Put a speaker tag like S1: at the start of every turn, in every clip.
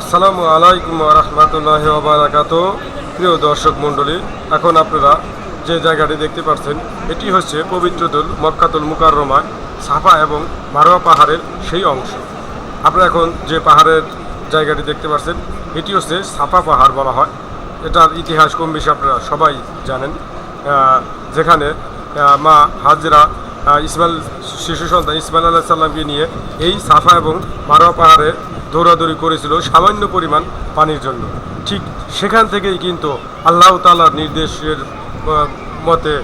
S1: আসসালামু আলাইকুম রহমতুল্লাহ বারাকাত প্রিয় দর্শক মণ্ডলী, এখন আপনারা যে জায়গাটি দেখতে পাচ্ছেন, এটি হচ্ছে পবিত্রদুল মক্কাতুল মুকাররমায় সাফা এবং মারোয়া পাহাড়ের সেই অংশ। আপনারা এখন যে পাহাড়ের জায়গাটি দেখতে পাচ্ছেন, এটি হচ্ছে সাফা পাহাড় বলা হয়। এটার ইতিহাস কম বেশি আপনারা সবাই জানেন। যেখানে মা হাজরা ইসমাইল, শিশু সন্তান ইসমাইল আল্লাহ সাল্লামকে নিয়ে এই সাফা এবং মারোয়া পাহাড়ে দৌড়াদৌড়ি করেছিল সামান্য পরিমাণ পানির জন্য। ঠিক সেখান থেকেই কিন্তু আল্লাহ তালার নির্দেশের মতে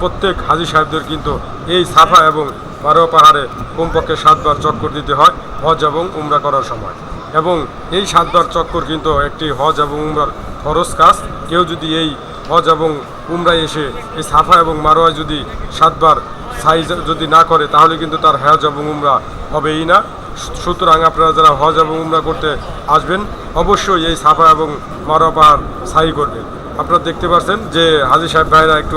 S1: প্রত্যেক হাজি সাহেবদের কিন্তু এই সাফা এবং মারোয়া পাহাড়ে কমপক্ষে সাতবার চক্কর দিতে হয় হজ এবং উমরা করার সময়। এবং এই সাতবার চক্কর কিন্তু একটি হজ এবং উমরার খরচ কাজ। কেউ যদি এই হজ এবং উমরায় এসে এই সাফা এবং মারোয়ায় যদি সাতবার সাইজ যদি না করে, তাহলে কিন্তু তার হজ এবং উমরা হবেই না। সুতরাং আপনারা যারা হজ এবং উমরা করতে আসবেন, অবশ্যই এই সাফা এবং মারোয়া পাহাড় সাই করবেন আপনারা দেখতে পাচ্ছেন যে হাজি সাহেব ভাইরা একটু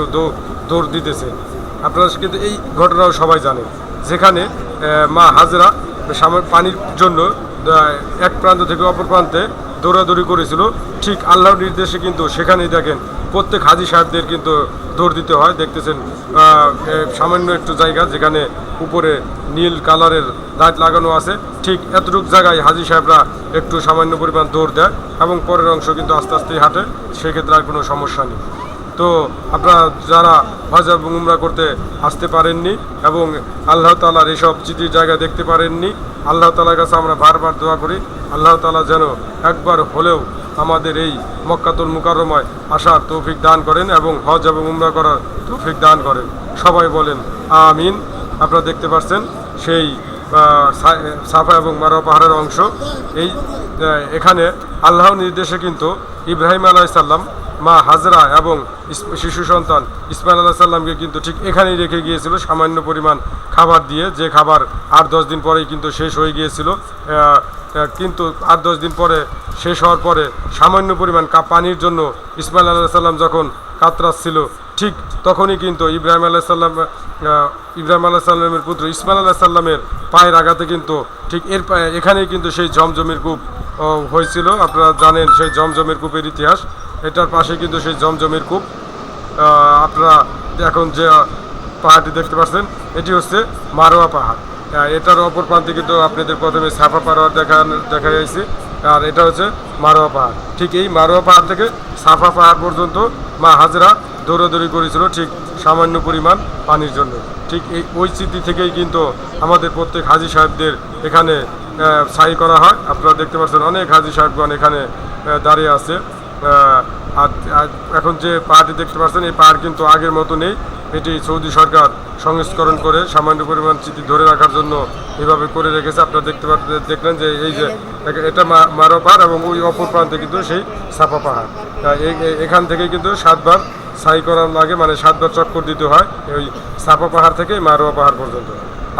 S1: দৌড় দিতেছে। আপনারা কিন্তু এই ঘটনাও সবাই জানেন। যেখানে মা হাজরা পানির জন্য এক প্রান্ত থেকে অপর প্রান্তে দৌড়াদৌড়ি করেছিল। ঠিক আল্লাহর নির্দেশে কিন্তু সেখানেই দেখেন প্রত্যেক হাজি সাহেবদের কিন্তু দৌড় দিতে হয়। দেখতেছেন সামান্য একটু জায়গা যেখানে উপরে নীল কালারের লাইট লাগানো আছে। ঠিক এতটুকু জায়গায় হাজি সাহেবরা একটু সামান্য পরিমাণ দৌড় দেয় এবং পরের অংশ কিন্তু আস্তে আস্তেই হাঁটে। সেক্ষেত্রে আর কোনো সমস্যা নেই। তো আপনারা যারা হজ এবং উমরা করতে আসতে পারেননি এবং আল্লাহ তালার এসব চিঠির জায়গা দেখতে পারেননি, আল্লাহ তালার কাছে আমরা বারবার দোয়া করি, আল্লাহ তালা যেন একবার হলেও আমাদের এই মক্কাতুল মুকাররমায় আসার তৌফিক দান করেন এবং হজ এবং উমরা করার তৌফিক দান করেন। সবাই বলেন, আমিন। আপনারা দেখতে পাচ্ছেন সেই সাফা এবং মারোয়া পাহাড়ের অংশ। এই এখানে আল্লাহর নির্দেশে কিন্তু ইব্রাহিম আলাইসাল্লাম মা হাজরা এবং শিশু সন্তান ইসমাইল আল্লাহ সাল্লামকে কিন্তু ঠিক এখানেই রেখে গিয়েছিল সামান্য পরিমাণ খাবার দিয়ে। যে খাবার আট দশ দিন পরেই কিন্তু শেষ হয়ে গিয়েছিল কিন্তু আট দশ দিন পরে শেষ হওয়ার পরে সামান্য পরিমাণ পানির জন্য ইসমাইল আল্লাহ সাল্লাম যখন কাতরাচ্ছিল, ঠিক তখনই কিন্তু ইব্রাহিম আল্লাহ সাল্লাম ইব্রাহিম আল্লাহ সাল্লামের পুত্র ইসমাইল আল্লাহ সাল্লামের পায়ের আঘাতে কিন্তু, ঠিক এর এখানেই কিন্তু সেই জমজমের কূপ হয়েছিল। আপনারা জানেন সেই জমজমের কূপের ইতিহাস। এটার পাশে কিন্তু সেই জমজমের কূপ। আপনারা এখন যে পাহাড়টি দেখতে পাচ্ছেন, এটি হচ্ছে মারোয়া পাহাড়। এটার অপর প্রান্তে কিন্তু আপনাদের প্রথমে সাফা পাহাড় দেখা দেখা যাচ্ছে আর এটা হচ্ছে মারোয়া পাহাড়। ঠিক এই মারোয়া পাহাড় থেকে সাফা পাহাড় পর্যন্ত মা হাজরা দৌড়াদৌড়ি করেছিল ঠিক সামান্য পরিমাণ পানির জন্য। ঠিক এই ওই স্মৃতি থেকেই কিন্তু আমাদের প্রত্যেক হাজি সাহেবদের এখানে সাই করা হয়। আপনারা দেখতে পাচ্ছেন অনেক হাজি সাহেবগণ এখানে দাঁড়িয়ে আছে। আর এখন যে পাহাড়টি দেখতে পাচ্ছেন, এই পাহাড় কিন্তু আগের মতো নেই। এটি সৌদি সরকার সংস্করণ করে সামান্য পরিমাণ চিঠি ধরে রাখার জন্য এভাবে করে রেখেছে। আপনারা দেখতে পাচ্ছেন দেখলেন যে এই যে এটা মারো পাহাড় এবং ওই অপর প্রান্তে কিন্তু সেই সাপা পাহাড়। এখান থেকে কিন্তু সাতবার সাই করার লাগে মানে সাতবার চক্কর দিতে হয় ওই সাপা পাহাড় থেকে মারোয়া পাহাড় পর্যন্ত।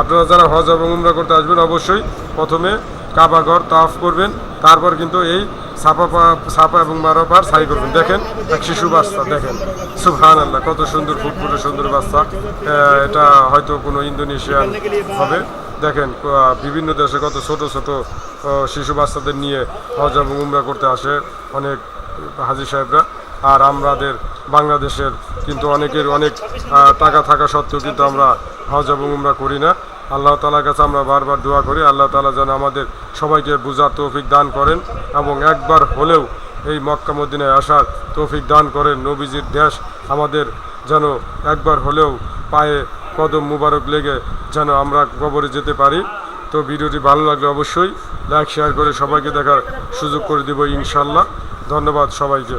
S1: আপনারা যারা হজ এবং উমরা করতে আসবেন, অবশ্যই প্রথমে কাবাঘর তাফ করবেন। তারপর কিন্তু এই সাপা পা- সাপা এবং মারোয়া পাহাড় সাই করবেন। দেখেন, এক শিশু বাচ্চা, দেখেন। সুবহান আল্লাহ কত সুন্দর, ফুটফুটে সুন্দর বাচ্চা। এটা হয়তো কোনো ইন্দোনেশিয়ান হবে। দেখেন বিভিন্ন দেশে কত ছোট ছোট শিশু বাচ্চাদের নিয়ে হজ এবং উমরা করতে আসে অনেক হাজি সাহেবরা। আর আমাদের বাংলাদেশের কিন্তু অনেকের অনেক টাকা থাকা সত্ত্বেও কিন্তু আমরা হজ এবং উমরা করি না। আল্লাহ তালার কাছে আমরা বারবার দোয়া করি, আল্লাহ তালা যেন আমাদের সবাইকে বুঝার তৌফিক দান করেন এবং একবার হলেও এই মক্কা আসার তৌফিক দান করেন। নবীজির দেশ আমাদের যেন একবার হলেও পায়ে কদম মুবারক লেগে যেন আমরা কবরে যেতে পারি। তো ভিডিওটি ভালো লাগলে অবশ্যই লাইক, শেয়ার করে সবাইকে দেখার সুযোগ করে দেব ইনশাল্লাহ ধন্যবাদ সবাইকে।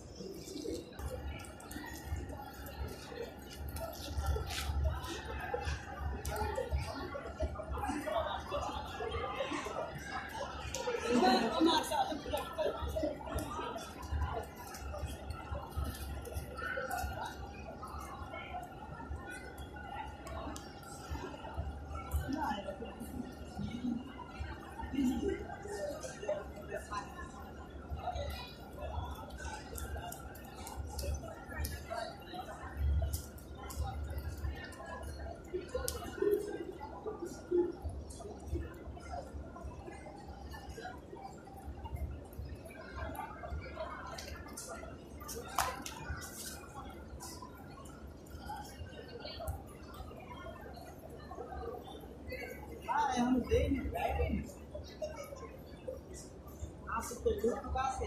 S2: এখন দেয়নি আছে তো লোক আছে